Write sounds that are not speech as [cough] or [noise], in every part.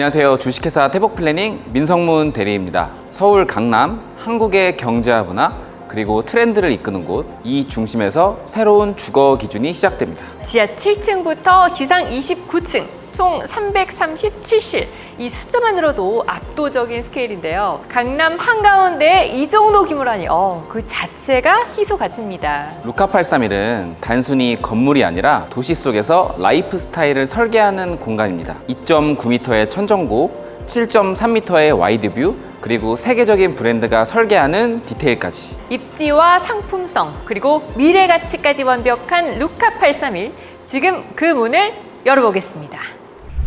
안녕하세요. 주식회사 태복 플래닝 민성문 대리입니다. 서울 강남 한국의 경제와 문화 그리고 트렌드를 이끄는 곳 이 중심에서 새로운 주거 기준이 시작됩니다. 지하 7층부터 지상 29층, 총 337실. 이 숫자만 들어도 압도적인 스케일인데요. 강남 한가운데 이 정도 규모라니, 어, 그 자체가 희소 가치입니다. 루카 831은 단순히 건물이 아니라 도시 속에서 라이프 스타일을 설계하는 공간입니다. 2.9m의 천정고, 7.3m의 와이드뷰, 그리고 세계적인 브랜드가 설계하는 디테일까지. 입지와 상품성, 그리고 미래 가치까지 완벽한 루카 831. 지금 그 문을 열어보겠습니다.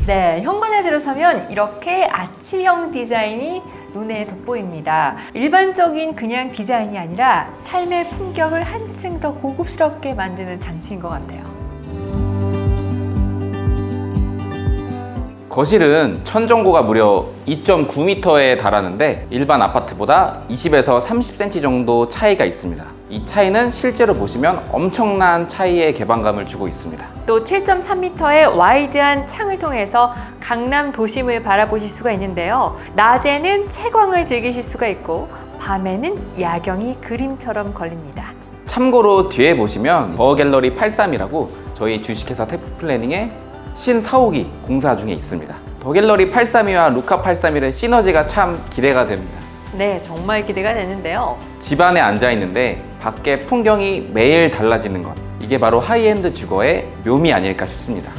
네, 현관에 들어서면 이렇게 아치형 디자인이 눈에 돋보입니다. 일반적인 그냥 디자인이 아니라 삶의 품격을 한층 더 고급스럽게 만드는 장치인 것 같네요. 거실은 천정고가 무려 2.9m에 달하는데 일반 아파트보다 20에서 30cm 정도 차이가 있습니다. 이 차이는 실제로 보시면 엄청난 차이의 개방감을 주고 있습니다. 또 7.3m의 와이드한 창을 통해서 강남 도심을 바라보실 수가 있는데요. 낮에는 채광을 즐기실 수가 있고 밤에는 야경이 그림처럼 걸립니다. 참고로 뒤에 보시면 더 갤러리 83이라고 저희 주식회사 태프플래닝의 신사옥이 공사 중에 있습니다. 더 갤러리 832와 루카 831의 시너지가 참 기대가 됩니다. 네, 정말 기대가 되는데요. 집 안에 앉아 있는데 밖에 풍경이 매일 달라지는 것. 이게 바로 하이엔드 주거의 묘미 아닐까 싶습니다.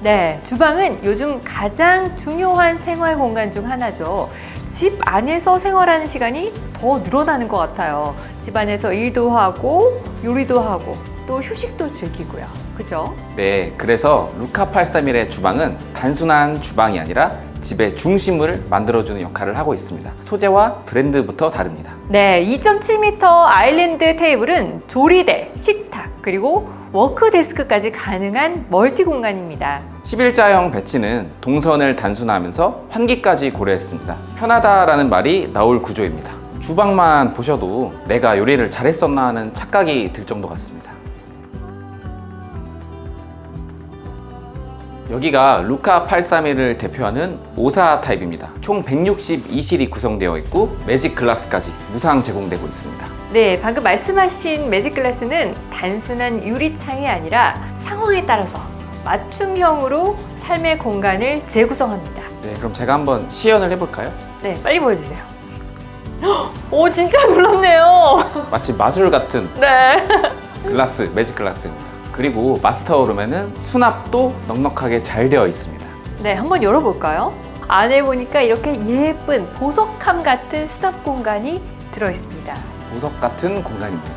네, 주방은 요즘 가장 중요한 생활 공간 중 하나죠. 집 안에서 생활하는 시간이 더 늘어나는 것 같아요. 집 안에서 일도 하고 요리도 하고 또 휴식도 즐기고요. 그죠? 네, 그래서 루카 831의 주방은 단순한 주방이 아니라 집의 중심을 만들어주는 역할을 하고 있습니다. 소재와 브랜드부터 다릅니다. 네, 2.7m 아일랜드 테이블은 조리대, 식탁, 그리고 워크 데스크까지 가능한 멀티 공간입니다. 11자형 배치는 동선을 단순화하면서 환기까지 고려했습니다. 편하다라는 말이 나올 구조입니다. 주방만 보셔도 내가 요리를 잘했었나 하는 착각이 들 정도 같습니다. 여기가 루카 831을 대표하는 오사 타입입니다. 총 162실이 구성되어 있고 매직 글라스까지 무상 제공되고 있습니다. 네, 방금 말씀하신 매직 글라스는 단순한 유리창이 아니라 상황에 따라서 맞춤형으로 삶의 공간을 재구성합니다. 네, 그럼 제가 한번 시연을 해볼까요? 네, 빨리 보여주세요. 오, 진짜 [laughs] 놀랍네요. 마치 마술 같은 네. 글라스, 매직 글라스입니다. 그리고 마스터룸에는 수납도 넉넉하게 잘 되어 있습니다. 네, 한번 열어볼까요? 안에 보니까 이렇게 예쁜 보석함 같은 수납 공간이 들어 있습니다. 보석 같은 공간입니다.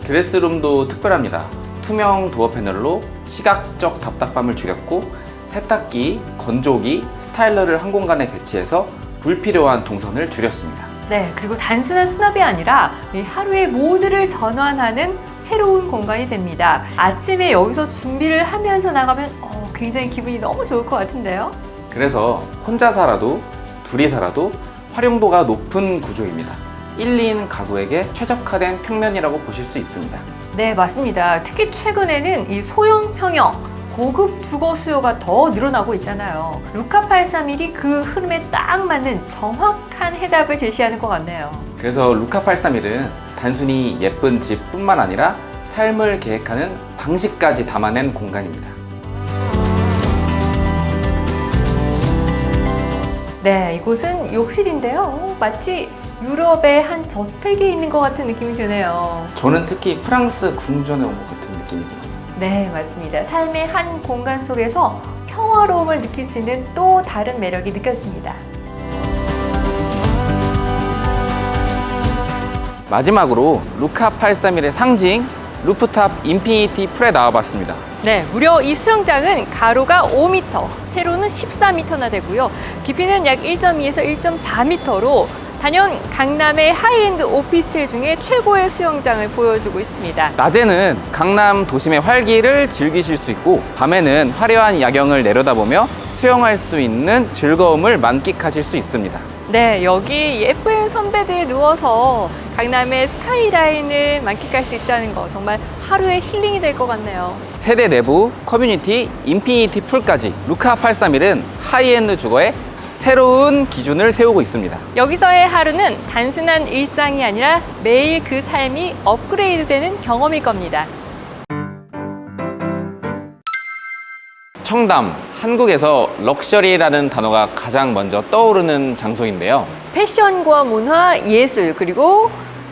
드레스룸도 특별합니다. 투명 도어 패널로 시각적 답답함을 줄였고 세탁기, 건조기, 스타일러를 한 공간에 배치해서 불필요한 동선을 줄였습니다. 네, 그리고 단순한 수납이 아니라 이 하루의 모드를 전환하는 새로운 공간이 됩니다. 아침에 여기서 준비를 하면서 나가면 어, 굉장히 기분이 너무 좋을 것 같은데요. 그래서 혼자 살아도 둘이 살아도 활용도가 높은 구조입니다. 1인 가구에게 최적화된 평면이라고 보실 수 있습니다. 네, 맞습니다. 특히 최근에는 이 소형 평형 고급 주거 수요가 더 늘어나고 있잖아요. 루카 831이 그 흐름에 딱 맞는 정확한 해답을 제시하는 것 같네요. 그래서 루카 831은 단순히 예쁜 집뿐만 아니라 삶을 계획하는 방식까지 담아낸 공간입니다. 네, 이곳은 욕실인데요. 어, 마치 유럽의 한 저택에 있는 것 같은 느낌이 드네요. 저는 특히 프랑스 궁전에 온 것 같은 들어요. 네, 맞습니다. 삶의 한 공간 속에서 평화로움을 느낄 수 있는 또 다른 매력이 느껴집니다. 마지막으로 루카 831의 상징 루프탑 인피니티 풀에 나와봤습니다. 네, 무려 이 수영장은 가로가 5m, 세로는 14m나 되고요. 깊이는 약 1.2에서 1.4m로 단연 강남의 하이엔드 오피스텔 중에 최고의 수영장을 보여주고 있습니다. 낮에는 강남 도심의 활기를 즐기실 수 있고 밤에는 화려한 야경을 내려다보며 수영할 수 있는 즐거움을 만끽하실 수 있습니다. 네, 여기 예쁜 선베드에 누워서 강남의 스카이라인을 만끽할 수 있다는 거 정말 하루의 힐링이 될 것 같네요. 세대 내부, 커뮤니티, 인피니티 풀까지 루카 831은 하이엔드 주거의 새로운 기준을 세우고 있습니다. 여기서의 하루는 단순한 일상이 아니라 매일 그 삶이 업그레이드 되는 경험일 겁니다. 청담, 한국에서 럭셔리라는 단어가 가장 먼저 떠오르는 장소인데요. 패션과 문화, 예술, 그리고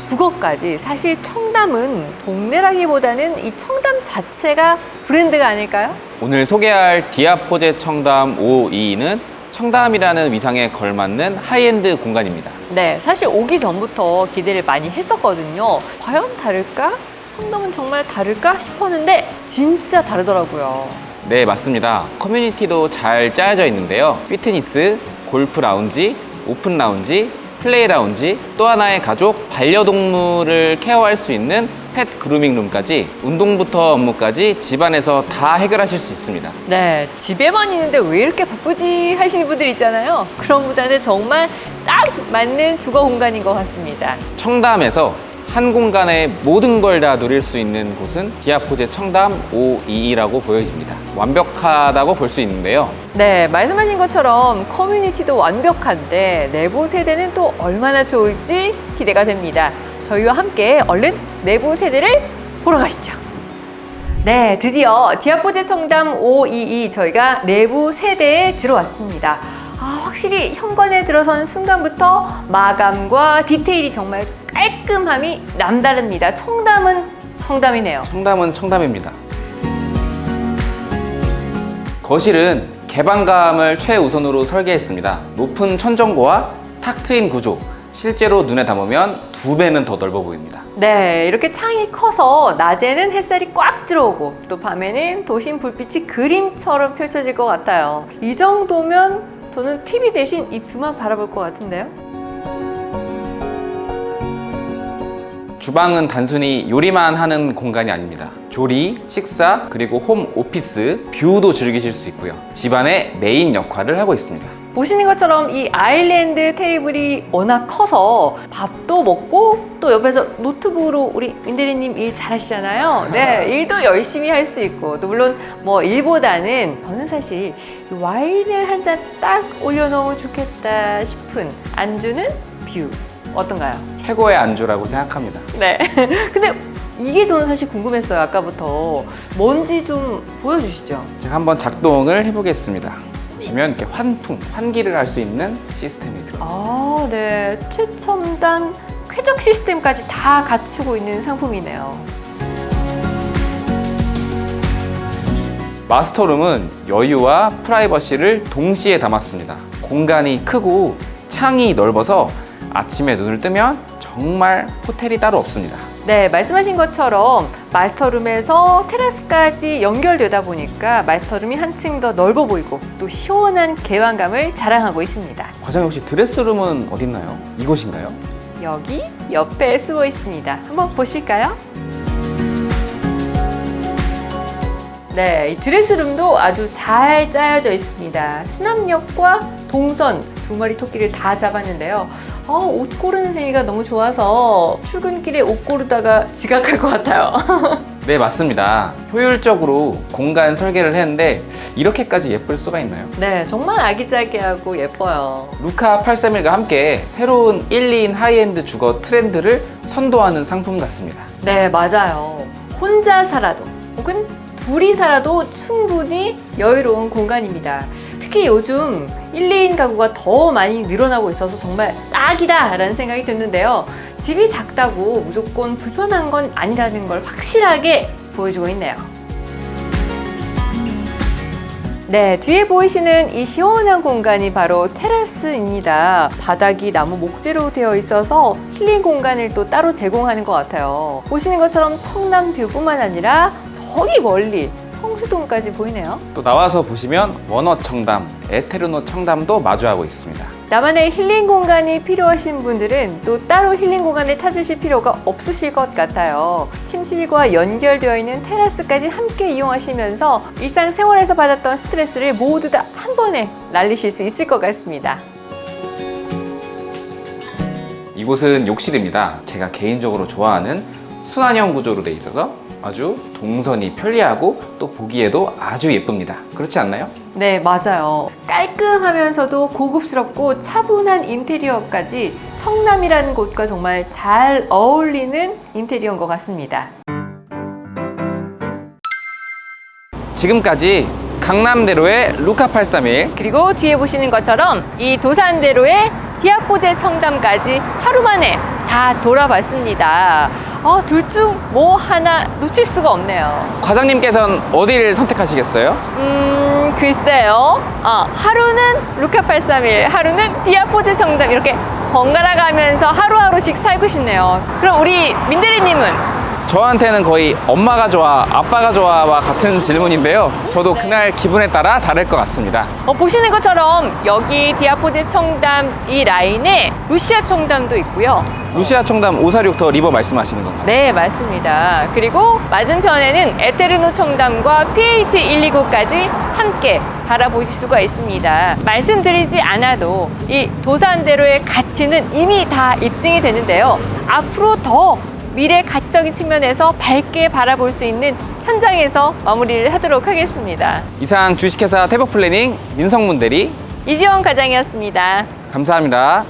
주거까지 사실 청담은 동네라기보다는 이 청담 자체가 브랜드가 아닐까요? 오늘 소개할 디아포제 청담 522는 청담이라는 위상에 걸맞는 하이엔드 공간입니다. 네, 사실 오기 전부터 기대를 많이 했었거든요. 과연 다를까? 청담은 정말 다를까 싶었는데 진짜 다르더라고요. 네, 맞습니다. 커뮤니티도 잘 짜여져 있는데요. 피트니스, 골프 라운지, 오픈 라운지, 플레이 라운지, 또 하나의 가족, 반려동물을 케어할 수 있는 펫 그루밍 룸까지 운동부터 업무까지 집안에서 다 해결하실 수 있습니다. 네, 집에만 있는데 왜 이렇게 바쁘지 하시는 분들 있잖아요. 그런 분들한테 정말 딱 맞는 주거 공간인 것 같습니다. 청담에서 한 공간에 모든 걸 다 누릴 수 있는 곳은 디아포제 청담 522라고 보여집니다. 완벽하다고 볼 수 있는데요. 네, 말씀하신 것처럼 커뮤니티도 완벽한데 내부 세대는 또 얼마나 좋을지 기대가 됩니다. 저희와 함께 얼른 내부 세대를 보러 가시죠. 네, 드디어 디아포제 청담 522 저희가 내부 세대에 들어왔습니다. 아, 확실히 현관에 들어선 순간부터 마감과 디테일이 정말 깔끔함이 남다릅니다. 청담은 청담이네요. 청담은 청담입니다. 거실은 개방감을 최우선으로 설계했습니다. 높은 천정고와 탁 트인 구조, 실제로 눈에 담으면 두 배는 더 넓어 보입니다. 네, 이렇게 창이 커서 낮에는 햇살이 꽉 들어오고 또 밤에는 도심 불빛이 그림처럼 펼쳐질 것 같아요. 이 정도면 저는 TV 대신 이 뷰만 바라볼 것 같은데요. 주방은 단순히 요리만 하는 공간이 아닙니다. 조리, 식사, 그리고 홈 오피스, 뷰도 즐기실 수 있고요. 집안의 메인 역할을 하고 있습니다. 보시는 것처럼 이 아일랜드 테이블이 워낙 커서 밥도 먹고 또 옆에서 노트북으로 우리 민대리님 일 잘하시잖아요. 네, [laughs] 일도 열심히 할 수 있고 또 물론 뭐 일보다는 저는 사실 이 와인을 한 잔 딱 올려놓으면 좋겠다 싶은 안주는 뷰 어떤가요? 최고의 안주라고 생각합니다. 네. [laughs] 근데 이게 저는 사실 궁금했어요. 아까부터 뭔지 좀 보여주시죠. 제가 한번 작동을 해보겠습니다. 보시면 이렇게 환풍, 환기를 할 수 있는 시스템이 들어있습니다. 아, 네. 최첨단 쾌적 시스템까지 다 갖추고 있는 상품이네요. 마스터룸은 여유와 프라이버시를 동시에 담았습니다. 공간이 크고 창이 넓어서 아침에 눈을 뜨면 정말 호텔이 따로 없습니다. 네, 말씀하신 것처럼 마스터룸에서 테라스까지 연결되다 보니까 마스터룸이 한층 더 넓어 보이고 또 시원한 개방감을 자랑하고 있습니다. 과장님 혹시 드레스룸은 어딨나요? 이곳인가요? 여기 옆에 쓰고 있습니다. 한번 보실까요? 네, 이 드레스룸도 아주 잘 짜여져 있습니다. 수납력과 동선 두 마리 토끼를 다 잡았는데요. 아, 옷 고르는 재미가 너무 좋아서 출근길에 옷 고르다가 지각할 것 같아요. [laughs] 네, 맞습니다. 효율적으로 공간 설계를 했는데 이렇게까지 예쁠 수가 있나요? 네, 정말 아기자기하고 예뻐요. 루카 831과 함께 새로운 1, 2인 하이엔드 주거 트렌드를 선도하는 상품 같습니다. 네, 맞아요. 혼자 살아도 혹은 둘이 살아도 충분히 여유로운 공간입니다. 특히 요즘 1, 2인 가구가 더 많이 늘어나고 있어서 정말 딱이다 라는 생각이 드는데요. 집이 작다고 무조건 불편한 건 아니라는 걸 확실하게 보여주고 있네요. 네, 뒤에 보이시는 이 시원한 공간이 바로 테라스입니다. 바닥이 나무 목재로 되어 있어서 힐링 공간을 또 따로 제공하는 것 같아요. 보시는 것처럼 청남 뷰뿐만 아니라 저기 멀리 성수동까지 보이네요. 또 나와서 보시면 원어 청담, 에테르노 청담도 마주하고 있습니다. 나만의 힐링 공간이 필요하신 분들은 또 따로 힐링 공간을 찾으실 필요가 없으실 것 같아요. 침실과 연결되어 있는 테라스까지 함께 이용하시면서 일상생활에서 받았던 스트레스를 모두 다 한 번에 날리실 수 있을 것 같습니다. 이곳은 욕실입니다. 제가 개인적으로 좋아하는 순환형 구조로 돼 있어서 아주 동선이 편리하고 또 보기에도 아주 예쁩니다. 그렇지 않나요? 네, 맞아요. 깔끔하면서도 고급스럽고 차분한 인테리어까지 청남이라는 곳과 정말 잘 어울리는 인테리어인 것 같습니다. 지금까지 강남대로의 루카 831 그리고 뒤에 보시는 것처럼 이 도산대로의 디아포제 청담까지 하루 만에 다 돌아봤습니다. 어, 둘 중 뭐 하나 놓칠 수가 없네요. 과장님께서는 어디를 선택하시겠어요? 음, 글쎄요. 아, 하루는 루카 831, 하루는 디아포즈 청담 이렇게 번갈아 가면서 하루하루씩 살고 싶네요. 그럼 우리 민대리님은 저한테는 거의 엄마가 좋아, 아빠가 좋아와 같은 질문인데요. 저도 그날 기분에 따라 다를 것 같습니다. 어, 보시는 것처럼 여기 디아포즈 청담 이 라인에 루시아 청담도 있고요. 루시아 청담 546터 리버 말씀하시는 건가요? 네, 맞습니다. 그리고 맞은편에는 에테르노 청담과 PH129까지 함께 바라보실 수가 있습니다. 말씀드리지 않아도 이 도산대로의 가치는 이미 다 입증이 되는데요. 앞으로 더 미래 가치적인 측면에서 밝게 바라볼 수 있는 현장에서 마무리를 하도록 하겠습니다. 이상 주식회사 태복 플래닝 민성문 대리 이지원 과장이었습니다. 감사합니다.